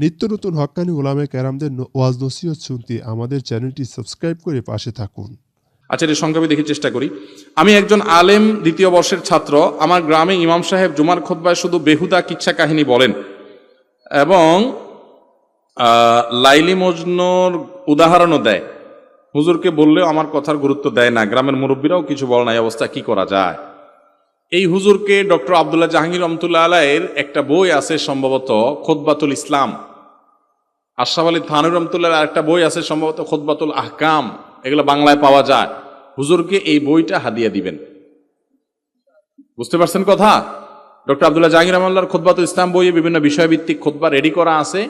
নিত্য নতুন হক্কানি ওলামে ক্যারামদের ওয়াজ নসিহত শুনতে আমাদের চ্যানেলটি সাবস্ক্রাইব করে পাশে থাকুন। আচ্ছা এটা সংক্ষেপে দেখি চেষ্টা করি। আমি একজন আলেম দ্বিতীয় বর্ষের ছাত্র। আমার গ্রামে ইমাম সাহেব জুমার খোদ্বায় শুধু বেহুদা কিচ্ছা কাহিনী বলেন এবং লাইলি মজনুর উদাহরণও দেয়। হুজুরকে বললেও আমার কথার গুরুত্ব দেয় না। গ্রামের মুরব্বীরাও কিছু বলে না অবস্থা কি করা যায়? এই হুজুরকে ডক্টর আবদুল্লাহ জাহাঙ্গীর রহমতুল্লাহ আলাইয়ের একটা বই আছে সম্ভবত খোদবাতুল ইসলাম। আশরাফ আলী থানুর রহমতুল্লাহ একটা বই আছে সম্ভবত খোদবাতুল আহকাম। এগুলো বাংলায় পাওয়া যায়। হুজুরকে এই বইটা হাদিয়া দিবেন। বুঝতে পারছেন কথা? ডক্টর আবদুল্লাহ জাহাঙ্গীর রহমাল্লার খোদবাতুল ইসলাম বইয়ে বিভিন্ন বিষয়ভিত্তিক খোদবা রেডি করা আছে।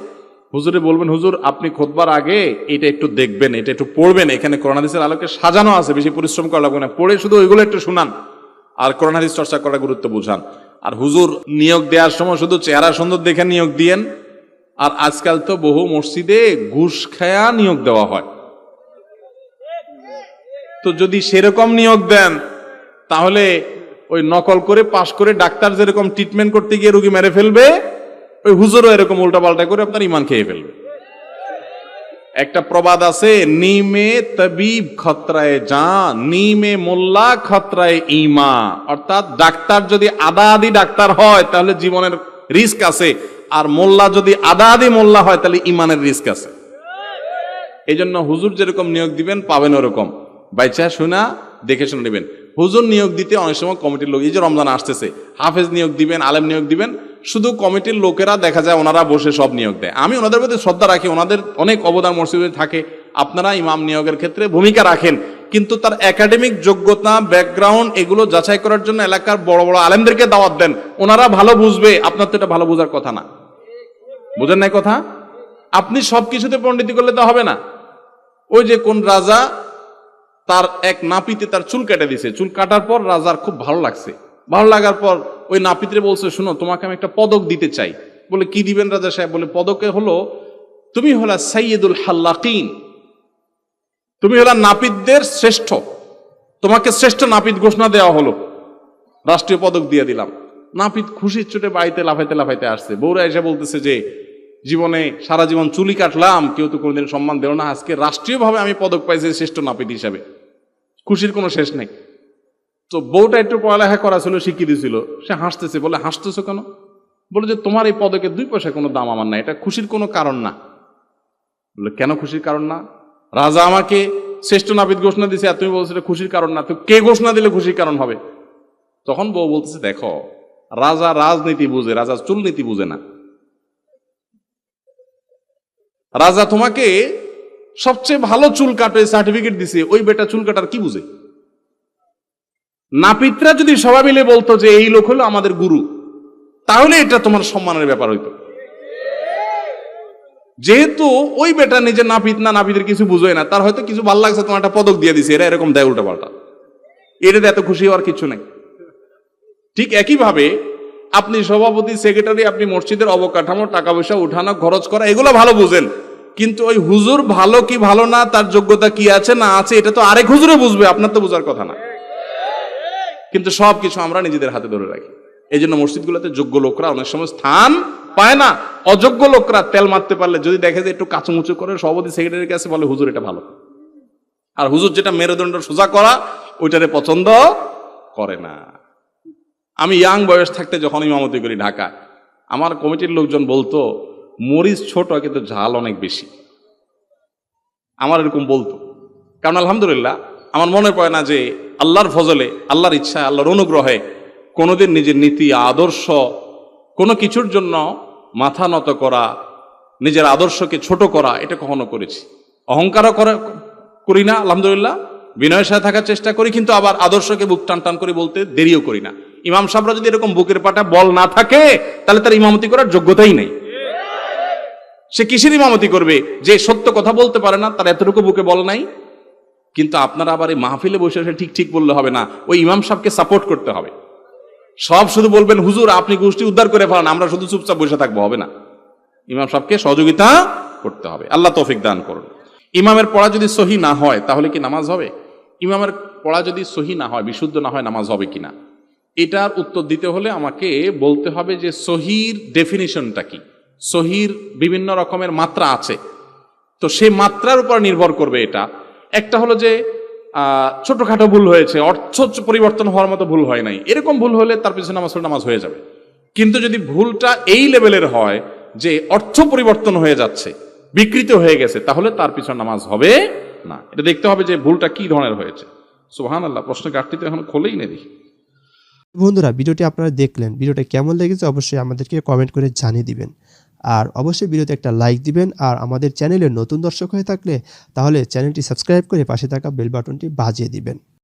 হুজুরে বলবেন, হুজুর, আপনি খোদবার আগে এটা একটু দেখবেন, এটা একটু পড়বেন। এখানে করোনা করোনাদিসের আলোকে সাজানো আছে, বেশি পরিশ্রম করা লাগবে না। পড়ে শুধু ওইগুলো একটু শুনান। আর করোনাদিস চর্চা করার গুরুত্ব বুঝান। আর হুজুর নিয়োগ দেওয়ার সময় শুধু চেহারা সুন্দর দেখে নিয়োগ দিয়েন, আর আজকাল তো বহু মসজিদে ঘুষ খায়া নিয়োগ দেওয়া হয়। তো যদি সেরকম নিয়োগ দেন, তাহলে ওই নকল করে পাশ করে ডাক্তার যেরকম ট্রিটমেন্ট করতে গিয়ে রুগী মেরে ফেলবে, ওই হুজুরও এরকম উল্টাপাল্টা করে আপনার ইমান খেয়ে ফেলবে। একটা প্রবাদ আছে, নিমে তবিব খতরায় যা নিমে মোল্লা খতরায় ইমা অর্থাৎ ডাক্তার যদি আদা আদি ডাক্তার হয়, তাহলে জীবনের রিস্ক আছে। আর মোল্লা যদি আদা আদি মোল্লা হয়, তাহলে ইমানের রিস্ক আছে। এই জন্য হুজুর যেরকম নিয়োগ দিবেন, পাবেন ওরকম। বাইচা শোনা, দেখে শুনে নেবেন। হুজুর নিয়োগ দিতে অনেক সময় কমিটির লোক, এই যে রমজান আসতেছে, হাফেজ নিয়োগ দিবেন, আলেম নিয়োগ দিবেন শুধু কমিটির লোকেরা দেখা যায় ওনারা বসে সব নিয়োগ দেয়। আমি ওনাদের প্রতি শ্রদ্ধা রাখি, ওনাদের অনেক অবদান মসজিদে থাকে, আপনারা ইমাম নিয়োগের ক্ষেত্রে ভূমিকা রাখেন। কিন্তু তার একাডেমিক যোগ্যতা ব্যাকগ্রাউন্ড এগুলো যাচাই করার জন্য এলাকার বড় বড় আলেমদেরকে দাওয়াত দেন। ওনারা ভালো বুঝবে, আপনার তো এটা ভালো বোঝার কথা না। বুঝেন নাই কথা? আপনি সব কিছুতে পণ্ডিতি করলে তো হবে না। ওই যে কোন রাজা, তার এক নাপিতে তার চুল কেটে দিছে। চুল কাটার পর রাজার খুব ভালো লাগছে। ভালো লাগার পর ওই নাপিতে বলছে, শুনো, তোমাকে আমি একটা পদক দিতে চাই। বলে, কি দিবেন রাজা সাহেব? বলে, পদকে হলো, তুমি হলা সাইয়দুল হাল্লাকিন। তুমি হলা নাপিতদের শ্রেষ্ঠ। তোমাকে শ্রেষ্ঠ নাপিত ঘোষণা দেওয়া হলো। রাষ্ট্রীয় পদক দিয়ে দিলাম। নাপিত খুশির চোটে বাড়িতে লাফাইতে লাফাইতে আসছে। বউরা এসে বলতেছে যে, জীবনে সারা জীবন চুলি কাটলাম, কেউ তো কোনোদিন সম্মান দিল না। আজকে রাষ্ট্রীয়ভাবে আমি পদক পাইছি শ্রেষ্ঠ নাপিত হিসাবে। খুশির কোনো শেষ নেই। তো বউটা একটু পড়ালেখা করা ছিল স্বীকৃতি ছিল সে হাসতেছে, বলে, হাসতেছো কেন? বলে যে, তোমার এই পদকে দুই পয়সা কোনো দাম আমার না এটা খুশির কোনো কারণ না। বলে, কেন খুশির কারণ না? রাজা আমাকে শ্রেষ্ঠ নাপিত ঘোষণা দিছে আর তুমি বলছো খুশির কারণ না। তো কে ঘোষণা দিলে খুশির কারণ হবে? তখন বউ বলতেছে, দেখো, রাজা রাজনীতি বুঝে, রাজা চুলনীতি বুঝে না। রাজা তোমাকে সবচেয়ে ভালো চুল কাটে সার্টিফিকেট দিছে। ওই বেটা চুল কাটার কি বুঝে? নাপিতরা যদি সবাই মিলে বলতো যে এই লোক হলো আমাদের গুরু, তাহলে এটা তোমার সম্মানের ব্যাপার হইতো। যেহেতু ওই বেটা নিজের নাপিত না, নাপিতের কিছু বুঝোয় না, তার হয়তো কিছু ভালো লাগছে, তোমার একটা পদক দিয়ে দিছে, এরা এরকম দেয় উল্টা পাল্টা এটাতে এত খুশি হওয়ার কিছু নেই। ঠিক একইভাবে আপনি সভাপতি, সেক্রেটারি, আপনি মসজিদের অবকাঠামো, টাকা পয়সা, উঠানো, খরচ করা, এগুলো ভালো বুঝেন। কিন্তু ওই হুজুর ভালো কি ভালো না, তার যোগ্যতা কি আছে না আছে, এটা তো আরেক হুজুরে বুঝবে, আপনার তো বোঝার কথা না। কিন্তু সব কিছু আমরা নিজেদের হাতে ধরে রাখি। এই জন্য মসজিদগুলোতে যোগ্য লোকরা অনেক সময় স্থান পায় না। অযোগ্য লোকরা তেল মারতে পারলে যদি দেখে যে একটু কাচুমুচু করে সভাপতি, সেক্রেটারির কাছে বলে, হুজুর, এটা ভালো। আর হুজুর যেটা মেরুদণ্ড সোজা করা, ওইটারে পছন্দ করে না। আমি ইয়াং বয়স থাকতে যখন ইমামতি করি ঢাকা আমার কমিটির লোকজন বলতো, মরিচ ছোট, কিন্তু ঝাল অনেক বেশি। আমার এরকম বলতো। কারণ আলহামদুলিল্লাহ, আমার মনে পড়ে না যে আল্লাহর ফজলে, আল্লাহর ইচ্ছায় আল্লাহর অনুগ্রহে কোনোদিন নিজের নীতি, আদর্শ কোনো কিছুর জন্য মাথা নত করা, নিজের আদর্শকে ছোট করা, এটা কখনো করেছি। অহংকারও করি না, আলহামদুলিল্লাহ। বিনয়ের সাথে থাকার চেষ্টা করি, কিন্তু আবার আদর্শকে বুক টান টান করে বলতে দেরিও করি না। ইমাম সাহেবরা যদি এরকম বুকের পাটা বল না থাকে, তাহলে তার ইমামতি করার যোগ্যতাই নেই। সে কিসের ইমামতি করবে? যে সত্য কথা বলতে পারে না, তার এতটুকু বুকে বল নাই। কিন্তু আপনারা আবার এই মাহফিলে বসে বসে ঠিক ঠিক বললে হবে না। ওই ইমাম সাহেবকে সাপোর্ট করতে হবে। সব শুধু বলবেন, হুজুর, আপনি গোষ্ঠী উদ্ধার করে ফেলান, আমরা শুধু চুপচাপ বসে থাকব। হবে না। ইমাম সাহেবকে সহযোগিতা করতে হবে। আল্লাহ তৌফিক দান করুন। ইমামের পড়া যদি সহি না হয়, তাহলে কি নামাজ হবে? ইমামের পড়া যদি সহি না হয়, বিশুদ্ধ না হয়, নামাজ হবে কিনা? এটার উত্তর দিতে হলে আমাকে বলতে হবে যে সহির ডেফিনিশনটা কি? সহির বিভিন্ন রকমের মাত্রা আছে। তো সেই মাত্রার উপর নির্ভর করবে এটা। একটা হলো যে ছোটখাটো ভুল হয়েছে অর্থ পরিবর্তন হওয়ার মতো ভুল হয় নাই। এরকম ভুল হলে তার পিছনে নামাজ নামাজ হয়ে যাবে। কিন্তু যদি ভুলটা এই লেভেলের হয় যে, অর্থ পরিবর্তন হয়ে যাচ্ছে, বিকৃত হয়ে গেছে, তাহলে তার পিছনে নামাজ হবে না। এটা দেখতে হবে যে, ভুলটা কি ধরনের হয়েছে। সুহান আল্লাহ প্রশ্ন কাটতে তো এখন খোলেই নেই দেখি। বন্ধুরা, ভিডিওটি আপনারা দেখলেন, ভিডিওটা কেমন লেগেছে অবশ্যই আমাদেরকে কমেন্ট করে জানিয়ে দিবেন। আর অবশ্যই ভিডিওতে একটা লাইক দিবেন আর আমাদের চ্যানেলে নতুন দর্শক হয়ে থাকলে তাহলে চ্যানেলটি সাবস্ক্রাইব করে পাশে থাকা বেল বাটনটি বাজিয়ে দিবেন।